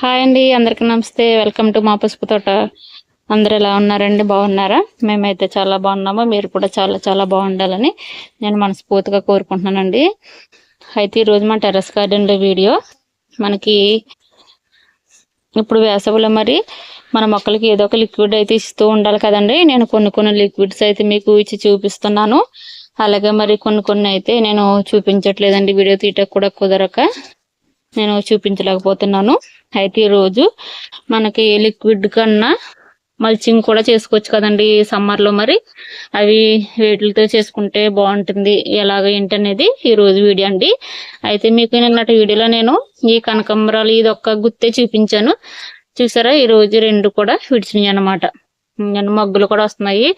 Hi అండి అందరికీ నమస్తే. వెల్కమ్ టు మా పసుపు తోట. అందరు ఎలా ఉన్నారండి? బాగున్నారా? మేమైతే చాలా బాగున్నాము. మీరు కూడా చాలా చాలా బాగుండాలని నేను మనస్ఫూర్తిగా కోరుకుంటున్నానండి. అయితే ఈరోజు మా టెర్రస్ గార్డెన్లో వీడియో. మనకి ఇప్పుడు వేసవిలో మరి మన మొక్కలకి ఏదో ఒక లిక్విడ్ అయితే ఇస్తూ ఉండాలి కదండి. నేను కొన్ని కొన్ని లిక్విడ్స్ అయితే మీకు ఇచ్చి చూపిస్తున్నాను. అలాగే మరి కొన్ని కొన్ని అయితే నేను చూపించట్లేదండి. వీడియో తీయటం కూడా కుదరక. నేను చూపించలేకపోతున్నాను. అయితే ఈరోజు మనకి లిక్విడ్ కన్నా మల్చింగ్ కూడా చేసుకోవచ్చు కదండి సమ్మర్లో మరి. అవి వేటితో చేసుకుంటే బాగుంటుంది. ఎలాగ ఏంటనేది అనేది ఈరోజు వీడియో అండి. అయితే మీకు నిన్నటి వీడియోలో నేను ఈ కనకంబరాలు ఇది ఒక్క గుత్తే చూపించాను. చూసారా? ఈరోజు రెండు కూడా విడిచినాయి అనమాట మగ్గులు కూడా వస్తున్నాయి.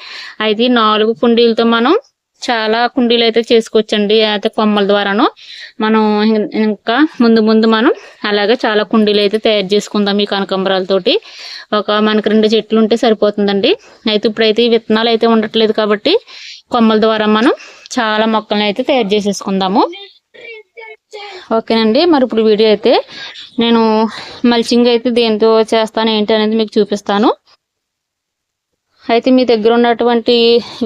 అయితే నాలుగు కుండీలతో మనం చాలా కుండీలు అయితే చేసుకోవచ్చండి అయితే కొమ్మల ద్వారాను. మనం ఇంకా ముందు ముందు మనం అలాగే చాలా కుండీలు అయితే తయారు చేసుకుందాం ఈ కనకంబరాలతోటి. ఒక మనకు రెండు చెట్లు ఉంటే సరిపోతుందండి. అయితే ఇప్పుడైతే విత్తనాలు అయితే ఉండట్లేదు కాబట్టి కొమ్మల ద్వారా మనం చాలా మొక్కలను అయితే తయారు చేసేసుకుందాము. ఓకేనండి మరి ఇప్పుడు వీడియో అయితే నేను మల్చింగ్ అయితే దేంతో చేస్తాను ఏంటి అనేది మీకు చూపిస్తాను. అయితే మీ దగ్గర ఉన్నటువంటి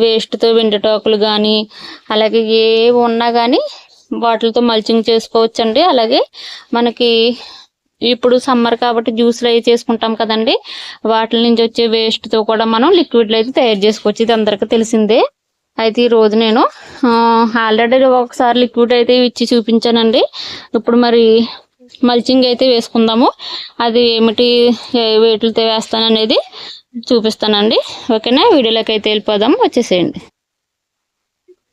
వేస్ట్తో వెండిటాకులు కానీ అలాగే ఏ ఉన్నా కానీ వాటితో మల్చింగ్ చేసుకోవచ్చండి. అలాగే మనకి ఇప్పుడు సమ్మర్ కాబట్టి జ్యూస్లు అయితే చేసుకుంటాం కదండి. వాటి నుంచి వచ్చే వేస్ట్తో కూడా మనం లిక్విడ్లు అయితే తయారు చేసుకోవచ్చు. ఇది అందరికీ తెలిసిందే. అయితే ఈరోజు నేను ఆల్రెడీ ఒకసారి లిక్విడ్ అయితే ఇచ్చి చూపించానండి. ఇప్పుడు మరి మల్చింగ్ అయితే వేసుకుందాము. అది ఏమిటి ఏ వేటితో వేస్తాను అనేది చూపిస్తానండి. ఓకేనా? వీడియోలోకి అయితే వెళ్ళిపోదాం. వచ్చేసేయండి.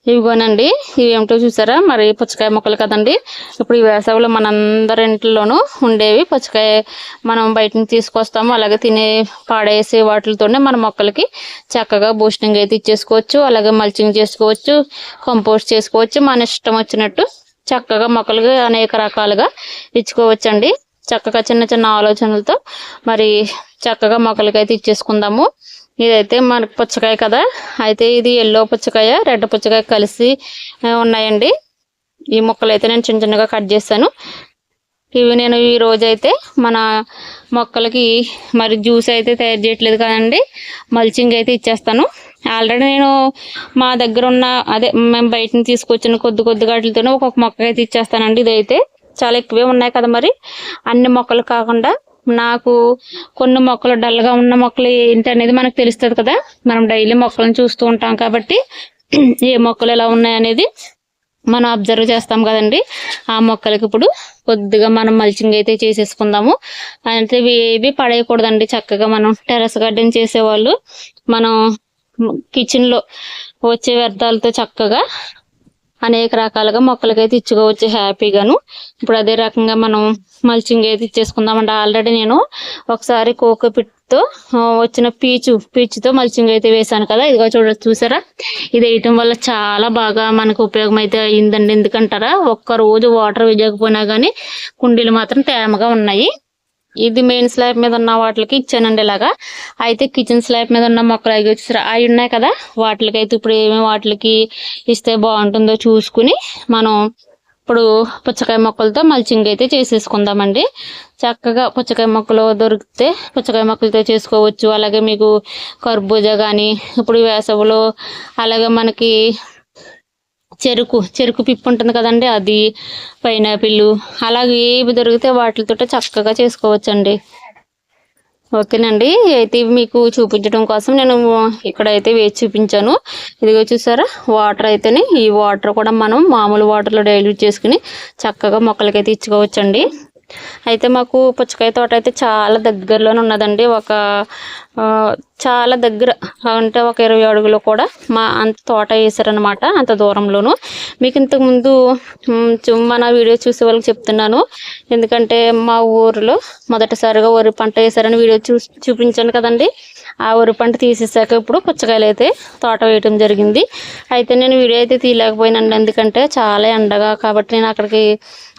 ఇవిగోనండి ఇవి ఏమిటో చూసారా? మరి పుచ్చకాయ మొక్కలు కదండి. ఇప్పుడు ఈ వేసవిలో మనందరి ఇంట్లోనూ ఉండేవి పుచ్చకాయ మనం బయట నుంచి తీసుకొస్తాము. అలాగే తినే పాడేసే వాటితోనే మన మొక్కలకి చక్కగా బూస్టింగ్ అయితే ఇచ్చేసుకోవచ్చు. అలాగే మల్చింగ్ చేసుకోవచ్చు. కంపోస్ట్ చేసుకోవచ్చు. మన ఇష్టం వచ్చినట్టు చక్కగా మొక్కలకి అనేక రకాలుగా ఇచ్చుకోవచ్చండి. చక్కగా చిన్న చిన్న ఆలోచనలతో మరి చక్కగా మొక్కలకి అయితే ఇచ్చేసుకుందాము. ఇదైతే మనకు పుచ్చకాయ కదా. అయితే ఇది ఎల్లో పుచ్చకాయ రెడ్ పుచ్చకాయ కలిసి ఉన్నాయండి. ఈ మొక్కలు అయితే నేను చిన్న చిన్నగా కట్ చేశాను ఇవి నేను ఈ రోజు అయితే మన మొక్కలకి మరి జ్యూస్ అయితే తయారు చేయట్లేదు కదండి. మల్చింగ్ అయితే ఇచ్చేస్తాను. ఆల్రెడీ నేను మా దగ్గర ఉన్న అదే మేము బయట తీసుకొచ్చిన కొద్ది కొద్ది వాటితోనే ఒక్కొక్క మొక్క అయితే ఇచ్చేస్తానండి ఇదైతే. చాలా ఎక్కువే ఉన్నాయి కదా మరి. అన్ని మొక్కలు కాకుండా నాకు కొన్ని మొక్కలు డల్గా ఉన్న మొక్కలు ఏంటి అనేది మనకు తెలుస్తుంది కదా. మనం డైలీ మొక్కలను చూస్తూ ఉంటాం కాబట్టి ఏ మొక్కలు ఎలా ఉన్నాయి అనేది మనం అబ్జర్వ్ చేస్తాం కదండి. ఆ మొక్కలకి ఇప్పుడు కొద్దిగా మనం మల్చింగ్ అయితే చేసేసుకుందాము. అంటే ఇవి ఏవి పడేయకూడదండి. చక్కగా మనం టెర్రస్ గార్డెన్ చేసేవాళ్ళు మనం కిచెన్లో వచ్చే వ్యర్థాలతో చక్కగా అనేక రకాలుగా మొక్కలకైతే ఇచ్చుకోవచ్చు హ్యాపీగాను. ఇప్పుడు అదే రకంగా మనం మల్చింగ్ అయితే ఇచ్చేసుకుందామంటే ఆల్రెడీ నేను ఒకసారి కోకో పిట్తో వచ్చిన పీచు పీచుతో మల్చింగ్ అయితే వేశాను కదా. ఇదిగో చూడ చూసారా? ఇది వేయటం వల్ల చాలా బాగా మనకు ఉపయోగం అయితే అయిందండి ఎందుకంటారా? ఒక్క రోజు వాటర్ వేయకపోయినా కానీ కుండీలు మాత్రం తేమగా ఉన్నాయి. ఇది మెయిన్ స్లాబ్ మీద ఉన్న వాటికి ఇచ్చానండి ఇలాగా. అయితే కిచెన్ స్లాబ్ మీద ఉన్న మొక్కలు అవి వచ్చి అవి ఉన్నాయి కదా. వాటికి అయితే ఇప్పుడు ఏమేమి వాటికి ఇస్తే బాగుంటుందో చూసుకుని మనం ఇప్పుడు పుచ్చకాయ మొక్కలతో మల్చింగ్ అయితే చేసేసుకుందామండి. చక్కగా పుచ్చకాయ మొక్కలు దొరికితే పుచ్చకాయ మొక్కలతో చేసుకోవచ్చు. అలాగే మీకు కర్బూజా కానీ ఇప్పుడు వేసవిలో అలాగే మనకి చెరుకు చెరుకు పిప్పు ఉంటుంది కదండి అది పైనాపిల్ అలాగే ఏవి దొరికితే వాటితో చక్కగా చేసుకోవచ్చండి. ఓకేనండి అయితే మీకు చూపించడం కోసం నేను ఇక్కడైతే వేసి చూపించాను. ఇదిగో చూసారా వాటర్ అయితేనే ఈ వాటర్ కూడా మనం మామూలు వాటర్లో డైల్యూట్ చేసుకుని చక్కగా మొక్కలకైతే ఇచ్చుకోవచ్చండి. అయితే మాకు పుచ్చకాయ తోట అయితే చాలా దగ్గరలోనే ఉన్నదండి. ఒక చాలా దగ్గర అంటే ఒక ఇరవై అడుగులో కూడా మా అంత తోట వేసారనమాట అంత దూరంలోను. మీకు ఇంతకుముందు మన వీడియో చూసే వాళ్ళకి చెప్తున్నాను. ఎందుకంటే మా ఊరిలో మొదటిసారిగా వరి పంట వేసారని వీడియో చూ చూపించాను కదండి. ఆ వరి పంట తీసేసాక ఇప్పుడు పుచ్చకాయలు అయితే తోట వేయటం జరిగింది. అయితే నేను వీడియో అయితే తీయలేకపోయినాను ఎందుకంటే చాలా ఎండగా కాబట్టి నేను అక్కడికి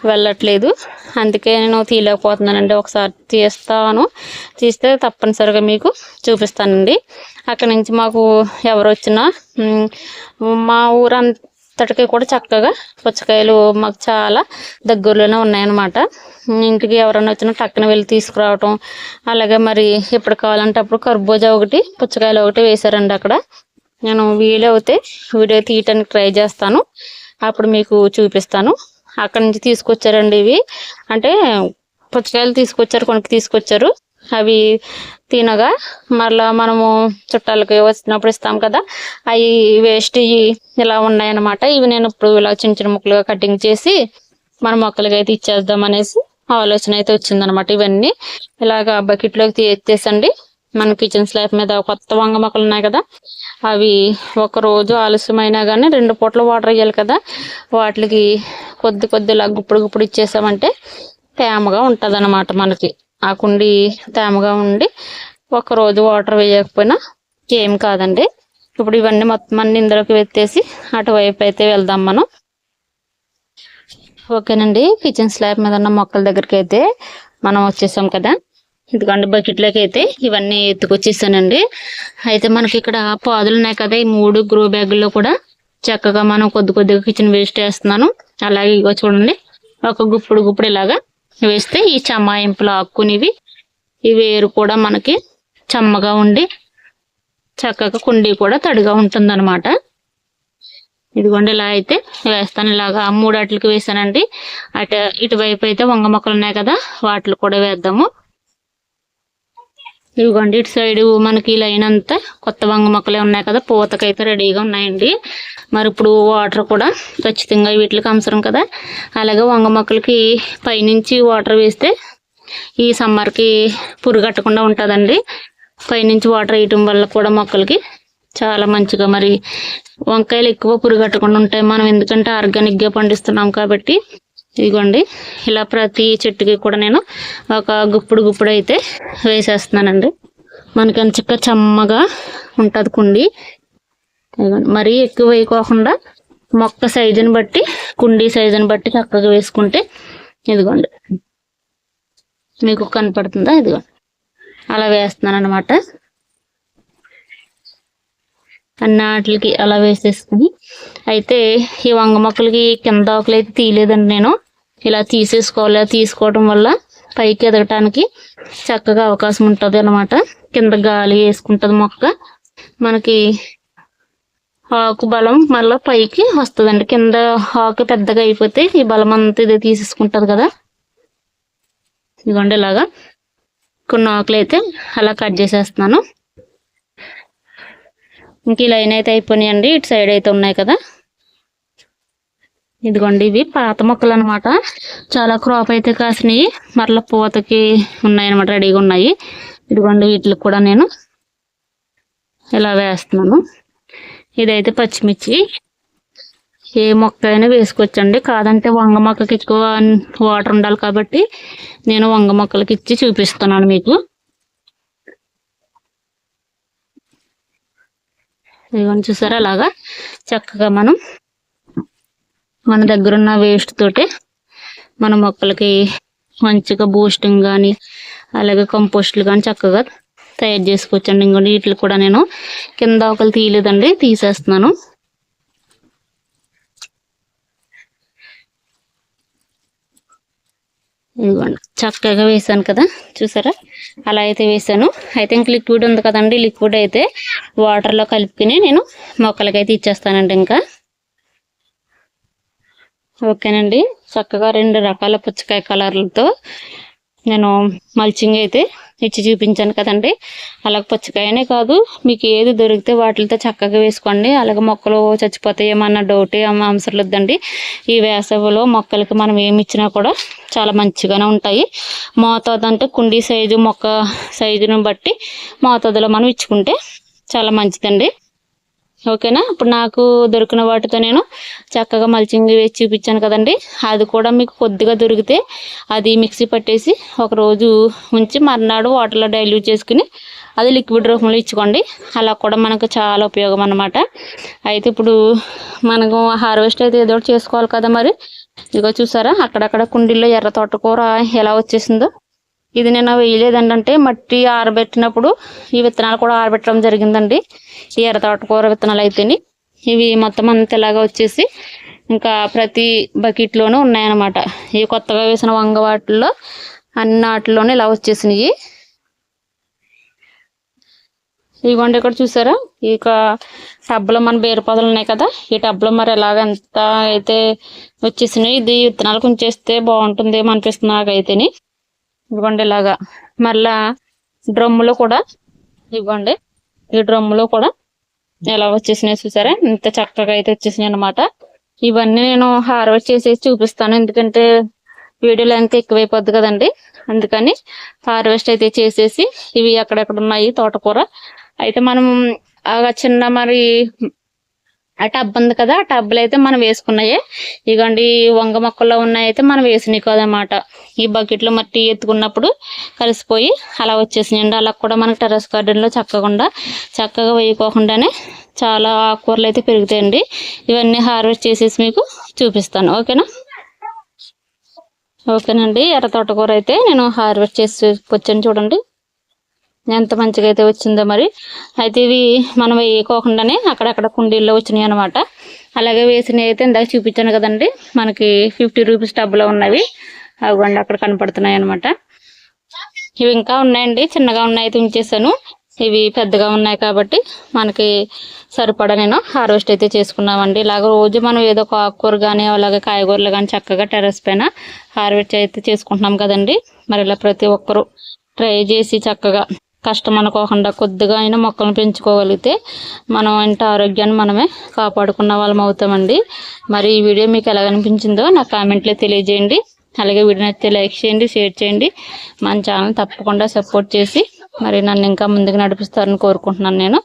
వెళ్ళట్లేదు. అందుకే నేను తీయలేకపోతున్నానండి. ఒకసారి తీస్తాను. తీస్తే తప్పనిసరిగా మీకు చూపిస్తానండి. అక్కడ నుంచి మాకు ఎవరు వచ్చినా మా ఊరు కూడా చక్కగా పుచ్చకాయలు మాకు చాలా దగ్గరలోనే ఉన్నాయన్నమాట. ఇంటికి ఎవరైనా వచ్చినా టక్కున వెళ్ళి తీసుకురావటం అలాగే మరి ఎప్పుడు కావాలంటే అప్పుడు కర్బూజా ఒకటి పుచ్చకాయలు ఒకటి వేశారండి అక్కడ. నేను వీలు వీడియో తీయటానికి ట్రై చేస్తాను. అప్పుడు మీకు చూపిస్తాను. అక్కడి నుంచి తీసుకొచ్చారండి ఇవి. అంటే పుచ్చకాయలు తీసుకొచ్చారు కొనుక్కి తీసుకొచ్చారు. అవి తినగా మరలా మనము చుట్టాలకి వచ్చినప్పుడు ఇస్తాం కదా అవి వేస్ట్ ఇవి ఇలా ఉన్నాయన్నమాట. ఇవి నేను ఇప్పుడు ఇలా చిన్న చిన్న ముక్కలుగా కటింగ్ చేసి మన మొక్కలకి అయితే ఇచ్చేద్దాం అనేసి ఆలోచన అయితే వచ్చిందనమాట ఇవన్నీ. ఇలాగ బకెట్లోకి తీసేసండి. మన కిచెన్ స్లాబ్ మీద కొత్త వంగ మొక్కలు ఉన్నాయి కదా అవి ఒకరోజు ఆలస్యమైనా కానీ రెండు పూట్ల వాటర్ వేయాలి కదా వాటికి కొద్ది కొద్దిలా గుప్పుడు గుప్పుడు ఇచ్చేసామంటే తేమగా ఉంటుంది అనమాట మనకి. ఆ కుండి తేమగా ఉండి ఒకరోజు వాటర్ వేయకపోయినా ఏం కాదండి. ఇప్పుడు ఇవన్నీ మొత్తం అన్ని ఇందులోకి వెత్తేసి అటువైపు అయితే వెళ్దాం మనం. ఓకేనండి కిచెన్ స్లాబ్ మీద ఉన్న మొక్కల దగ్గరికి అయితే మనం వచ్చేసాం కదా. ఇదిగోండి బకెట్లోకి అయితే ఇవన్నీ ఎత్తుకొచ్చేసానండి. అయితే మనకి ఇక్కడ పాదులు ఉన్నాయి కదా ఈ మూడు గ్రో బ్యాగుల్లో కూడా చక్కగా మనం కొద్ది కొద్దిగా కిచెన్ వేస్ట్ వేస్తున్నాను. అలాగే ఇగో చూడండి ఒక గుప్పుడు గుప్పుడు ఇలాగా వేస్తే ఈ చమ్మాయింపులు ఆక్కునివి ఈ వేరు కూడా మనకి చమ్మగా ఉండి చక్కగా కుండీ కూడా తడిగా ఉంటుందన్నమాట. ఇదిగోండి ఇలా అయితే వేస్తాను. ఇలాగా మూడాట్లకి వేసానండి. అటు ఇటువైపు అయితే వంగ మొక్కలు ఉన్నాయి కదా వాటిలో కూడా వేద్దాము. ఇదిగోండి ఇటు సైడ్ మనకి లైన్ అంతా కొత్త వంగ మొక్కలే ఉన్నాయి కదా పూతకైతే రెడీగా ఉన్నాయండి. మరి ఇప్పుడు వాటర్ కూడా ఖచ్చితంగా వీటికి అవసరం కదా. అలాగే వంగ మొక్కలకి పైనుంచి వాటర్ వేస్తే ఈ సమ్మర్కి పురుగట్టకుండా ఉంటుందండి. పైనుంచి వాటర్ వేయటం వల్ల కూడా మొక్కలకి చాలా మంచిగా మరి వంకాయలు ఎక్కువ పురుగట్టకుండా ఉంటాయి. మనం ఎందుకంటే ఆర్గానిక్గా పండిస్తున్నాం కాబట్టి ఇదిగోండి ఇలా ప్రతి చెట్టుకి కూడా నేను ఒక గుప్పుడు గుప్పుడు అయితే వేసేస్తున్నానండి. మనకి అంచక్క చమ్మగా ఉంటుంది కుండి. ఇదిగోండి మరీ ఎక్కువ వేయకోకుండా మొక్క సైజుని బట్టి కుండీ సైజుని బట్టి చక్కగా వేసుకుంటే ఇదిగోండి. మీకు కనపడుతుందా? ఇదిగోండి అలా వేస్తున్నాను అనమాట అన్నాటికి అలా వేసేసుకుని అయితే ఈ వంగ మొక్కలకి కింద ఆకులు అయితే తీయలేదండి నేను. ఇలా తీసేసుకోవాలి. తీసుకోవడం వల్ల పైకి ఎదగటానికి చక్కగా అవకాశం ఉంటుంది అనమాట కింద గాలి వేసుకుంటుంది మొక్క. మనకి ఆకు బలం మళ్ళీ పైకి వస్తుందండి. కింద ఆకు పెద్దగా అయిపోతే ఈ బలం అంతా ఇది తీసేసుకుంటుంది కదా. ఇదిగోండి ఇలాగా. కొన్ని ఆకులు అయితే అలా కట్ చేసేస్తున్నాను. ఇంక ఈ లైన్ అయితే అయిపోయినాయండి. ఇటు సైడ్ అయితే ఉన్నాయి కదా. ఇదిగోండి ఇవి పాత మొక్కలు అనమాట చాలా క్రాప్ అయితే కాసినాయి. మరలా పూతకి ఉన్నాయి అనమాట రెడీగా ఉన్నాయి. ఇదిగోండి వీటికి కూడా నేను ఇలా వేస్తున్నాను. ఇదైతే పచ్చిమిర్చి. ఏ మొక్క అయినా వేసుకోవచ్చండి. కాదంటే వంగ మొక్కకి ఎక్కువ వాటర్ ఉండాలి కాబట్టి నేను వంగ మొక్కలకి ఇచ్చి చూపిస్తున్నాను మీకు. ఇదిగోండి చూసారా? అలాగా చక్కగా మనం మన దగ్గర ఉన్న వేస్ట్ తోటే మన మొక్కలకి మంచిగా బూస్టింగ్ కానీ అలాగే కంపోస్ట్లు కానీ చక్కగా తయారు చేసుకోవచ్చండి. ఇంకోటి వీటికి కూడా నేను కింద ఒకరు తీయలేదండి తీసేస్తున్నాను. ఇదిగోండి. చక్కగా వేసాను కదా చూసారా? అలా అయితే వేసాను అయితే ఇంక లిక్విడ్ ఉంది కదండి లిక్విడ్ అయితే వాటర్లో కలుపుకుని నేను మొక్కలకైతే ఇచ్చేస్తానండి ఇంకా. ఓకేనండి. చక్కగా రెండు రకాల పుచ్చకాయ కలర్లతో నేను మల్చింగ్ అయితే ఇచ్చి చూపించాను కదండి. అలాగే పుచ్చకాయనే కాదు మీకు ఏది దొరికితే వాటితో చక్కగా వేసుకోండి. అలాగే మొక్కలు చచ్చిపోతాయేమన్న డౌట్ ఏమో అవసరం లేదండి ఈ వేసవిలో మొక్కలకి మనం ఏమి ఇచ్చినా కూడా చాలా మంచిగానే ఉంటాయి. మోతాదు అంటే కుండీ సైజు మొక్క సైజును బట్టి మోతాదులో మనం ఇచ్చుకుంటే చాలా మంచిదండి. ఓకేనా? ఇప్పుడు నాకు దొరికిన వాటితో నేను చక్కగా మల్చింగ్ వేసి చూపించాను కదండి. అది కూడా మీకు కొద్దిగా దొరికితే అది మిక్సీ పట్టేసి ఒకరోజు ఉంచి మర్నాడు వాటర్లో డైల్యూట్ చేసుకుని అది లిక్విడ్ రూపంలో ఇచ్చుకోండి. అలా కూడా మనకు చాలా ఉపయోగం అన్నమాట. అయితే ఇప్పుడు మనకు హార్వెస్ట్ అయితే ఏదో ఒకటి చేసుకోవాలి కదా మరి. ఇదిగో చూసారా? అక్కడక్కడ కుండీల్లో ఎర్ర తోటకూర ఎలా వచ్చేసిందో. ఇది నేను వేయలేదండి అంటే మట్టి ఆరబెట్టినప్పుడు ఈ విత్తనాలు కూడా ఆరబెట్టడం జరిగిందండి. ఈ ఎర్ర తోటకూర విత్తనాలు అయితేని. ఇవి మొత్తం అంత ఇలాగా వచ్చేసి ఇంకా ప్రతి బకెట్లోనూ ఉన్నాయన్నమాట. ఈ కొత్తగా వేసిన వంగ వాటిల్లో అన్ని వాటిల్లోనే ఇలా వచ్చేసినాయి. ఇదిగోండి ఇక్కడ చూసారా? ఇక టబ్లో మన బీర పొదలు ఉన్నాయి కదా? ఈ టబ్లో మరి ఎలాగ ఎంత అయితే వచ్చేసినాయి ఇది విత్తనాలు ఉంచేస్తే బాగుంటుంది అనిపిస్తుంది నాకైతేని. ఇదిగోండి ఇలాగా. మళ్ళా డ్రమ్ములో కూడా ఇవ్వండి. ఈ డ్రమ్ములో కూడా ఎలా వచ్చేసినాయి చూసారా? ఇంత చక్కగా అయితే వచ్చేసినాయి అనమాట ఇవన్నీ నేను హార్వెస్ట్ చేసేసి చూపిస్తాను. ఎందుకంటే వీడియో లెంత్ ఎక్కువైపోద్ది కదండి. అందుకని హార్వెస్ట్ అయితే చేసేసి ఇవి అక్కడెక్కడ ఉన్నాయి? తోటకూర. అయితే మనం ఆ చిన్న మరి ఆ టబ్ ఉంది కదా ఆ టబ్బులు అయితే మనం వేసుకున్నాయే. ఇగోండి వంగ మొక్కల్లో ఉన్నాయి అయితే మనం వేసినాయి కదన్నమాట ఈ బకెట్లో మట్టి ఎత్తుకున్నప్పుడు కలిసిపోయి అలా వచ్చేసినాయండి. అలా కూడా మనకి టెర్రస్ గార్డెన్లో చక్కకుండా చక్కగా వేయకోకుండానే చాలా ఆకుకూరలు అయితే పెరుగుతాయండి. ఇవన్నీ హార్వెస్ట్ చేసేసి మీకు చూపిస్తాను. ఓకేనా? ఓకేనండి. ఎర్ర తోటకూర అయితే నేను హార్వెస్ట్ చేసి వచ్చాను చూడండి. ఎంత మంచిగా అయితే వచ్చిందో మరి. అయితే ఇవి మనం వేయకోకుండానే అక్కడక్కడ కుండీల్లో వచ్చినాయి అనమాట అలాగే వేసినవి అయితే ఇందాక చూపించాను కదండి. మనకి ఫిఫ్టీ రూపీస్ డబ్బులో ఉన్నవి. అవ్వండి అక్కడ కనపడుతున్నాయి అనమాట ఇవి ఇంకా ఉన్నాయండి. చిన్నగా ఉన్నాయి అయితే ఉంచేసాను ఇవి పెద్దగా ఉన్నాయి కాబట్టి మనకి సరిపడా నేను హార్వెస్ట్ అయితే చేసుకున్నామండి. ఇలాగ రోజు మనం ఏదో ఒక ఆకుకూర కానీ అలాగే కాయగూరలు కానీ చక్కగా టెర్రస్ పైన హార్వెస్ట్ అయితే చేసుకుంటున్నాం కదండి. మరి ఇలా ప్రతి ఒక్కరూ ట్రై చేసి చక్కగా కష్టం అనుకోకుండా కొద్దిగా అయినా మొక్కలను పెంచుకోగలిగితే మనం ఇంటి ఆరోగ్యాన్ని మనమే కాపాడుకున్న వాళ్ళం అవుతామండి. మరి ఈ వీడియో మీకు ఎలా అనిపించిందో నా కామెంట్లో తెలియజేయండి. అలాగే వీడియో నచ్చితే లైక్ చేయండి షేర్ చేయండి. మన ఛానల్ తప్పకుండా సపోర్ట్ చేసి మరి నన్ను ఇంకా ముందుకు నడిపిస్తారని కోరుకుంటున్నాను నేను.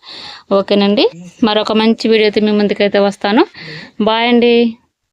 ఓకేనండి. మరొక మంచి వీడియోతో మీ ముందుకైతే వస్తాను. బాయ్ అండి.